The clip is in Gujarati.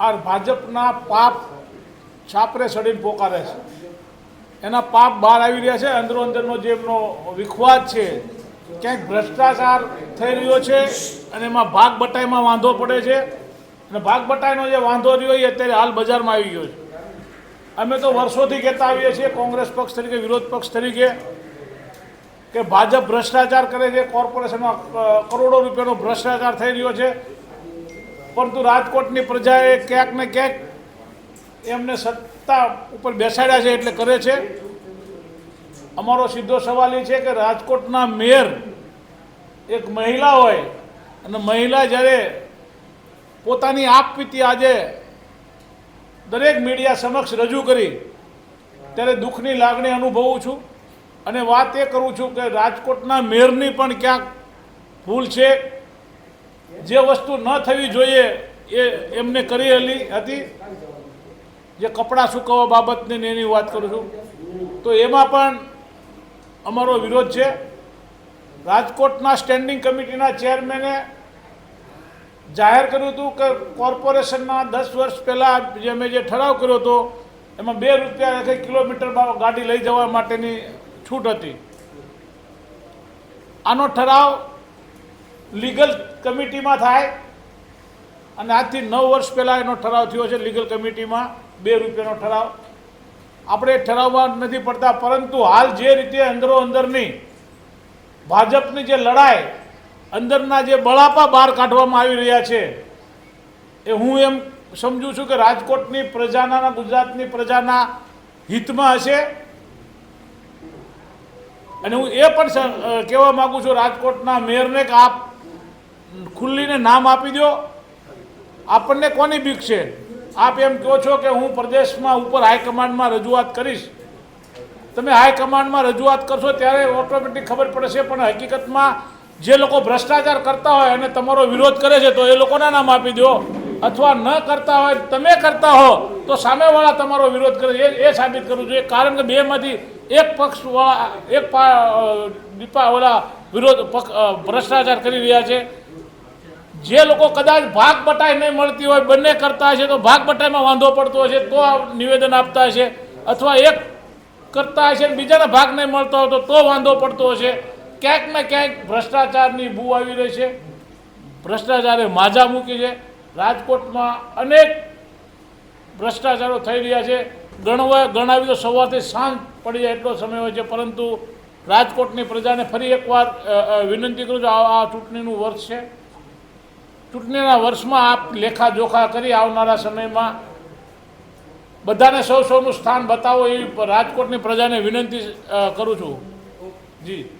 આ ભાજપના પાપ છાપરે સડીને પોકારે છે. એના પાપ બહાર આવી રહ્યા છે. અંદરો અંદરનો જે એમનો વિખવાદ છે, ક્યાંક ભ્રષ્ટાચાર થઈ રહ્યો છે અને એમાં ભાગ બટાઈમાં વાંધો પડે છે. અને ભાગ બટાઈનો જે વાંધો રહ્યો એ અત્યારે હાલ બજારમાં આવી ગયો છે. અમે તો વર્ષોથી કહેતા આવીએ છીએ, કોંગ્રેસ પક્ષ તરીકે, વિરોધ પક્ષ તરીકે, કે ભાજપ ભ્રષ્ટાચાર કરે છે. કોર્પોરેશનમાં કરોડો રૂપિયાનો ભ્રષ્ટાચાર થઈ રહ્યો છે. પરંતુ રાજકોટની પ્રજાએ ક્યાંક ને ક્યાંક એમને સત્તા ઉપર બેસાડ્યા છે એટલે કરે છે. અમારો સીધો સવાલ એ છે કે રાજકોટના મેયર એક મહિલા હોય અને મહિલા જ્યારે પોતાની આપવીતી આજે દરેક મીડિયા સમક્ષ રજૂ કરી, ત્યારે દુઃખની લાગણી અનુભવું છું અને વાત એ કરું છું કે રાજકોટના મેયરની પણ ક્યાંક ભૂલ છે. જે વસ્તુ ન થવી જોઈએ એ એમને કરેલી હતી. જે કપડાં સૂકવવા બાબતની એની વાત કરું છું. તો એમાં પણ અમારો વિરોધ છે. રાજકોટના સ્ટેન્ડિંગ કમિટીના ચેરમેને જાહેર કર્યું હતું કે કોર્પોરેશનના દસ વર્ષ પહેલાં જે મેં જે ઠરાવ કર્યો હતો, એમાં બે રૂપિયા એક કિલોમીટર ગાડી લઈ જવા માટેની છૂટ હતી. આનો ઠરાવ લીગલ કમિટીમાં થાય. અને આજથી નવ વર્ષ પહેલાં એનો ઠરાવ થયો છે લીગલ કમિટીમાં બે રૂપિયાનો ઠરાવ. આપણે ઠરાવમાં નથી પડતા, પરંતુ હાલ જે રીતે અંદરો અંદરની ભાજપની જે લડાઈ, અંદરના જે બળાપા બહાર કાઢવામાં આવી રહ્યા છે, એ હું એમ સમજુ છું કે રાજકોટની પ્રજાના, ગુજરાતની પ્રજાના હિતમાં હશે. અને હું એ પણ કહેવા માગું છું રાજકોટના મેયરને કે આપ ખુલ્લીને નામ આપી દો. આપણને કોની બીક છે? આપ એમ કહો છો કે હું પ્રદેશમાં ઉપર હાઈકમાન્ડમાં રજૂઆત કરીશ. તમે હાઈકમાન્ડમાં રજૂઆત કરશો ત્યારે ઓટોમેટિક ખબર પડશે, પણ હકીકતમાં જે લોકો ભ્રષ્ટાચાર કરતા હોય અને તમારો વિરોધ કરે છે, તો એ લોકોના નામ આપી દો. અથવા ન કરતા હોય, તમે કરતા હો, તો સામેવાળા તમારો વિરોધ કરે એ એ સાબિત કરવું જોઈએ. કારણ કે બેમાંથી એક પક્ષવાળા એક પા ઓલા વિરોધ પક્ષ ભ્રષ્ટાચાર કરી રહ્યા છે. જે લોકો કદાચ ભાગ બટાઈ નહીં મળતી હોય, બંને કરતા હશે તો ભાગ બટાઈમાં વાંધો પડતો હશે, તો આ નિવેદન આપતા હશે. અથવા એક કરતા હશે બીજાને ભાગ નહીં મળતો હોય તો તો વાંધો પડતો હશે. ક્યાંક ને ક્યાંક ભ્રષ્ટાચારની બૂ આવી રહી છે. ભ્રષ્ટાચારે માજા મૂકી છે. રાજકોટમાં અનેક ભ્રષ્ટાચારો થઈ રહ્યા છે. ગણવા ગણાવી તો સવારથી સાંજ પડી જાય એટલો સમય હોય છે. પરંતુ રાજકોટની પ્રજાને ફરી એકવાર વિનંતી કરું છું આ ચૂંટણીનું વર્ષ છે. ચૂંટણીના વર્ષમાં આપ લેખાજોખા કરી આવનારા સમયમાં બધાને સૌ સૌનું સ્થાન બતાવો એવી રાજકોટની પ્રજાને વિનંતી કરું છું. જી.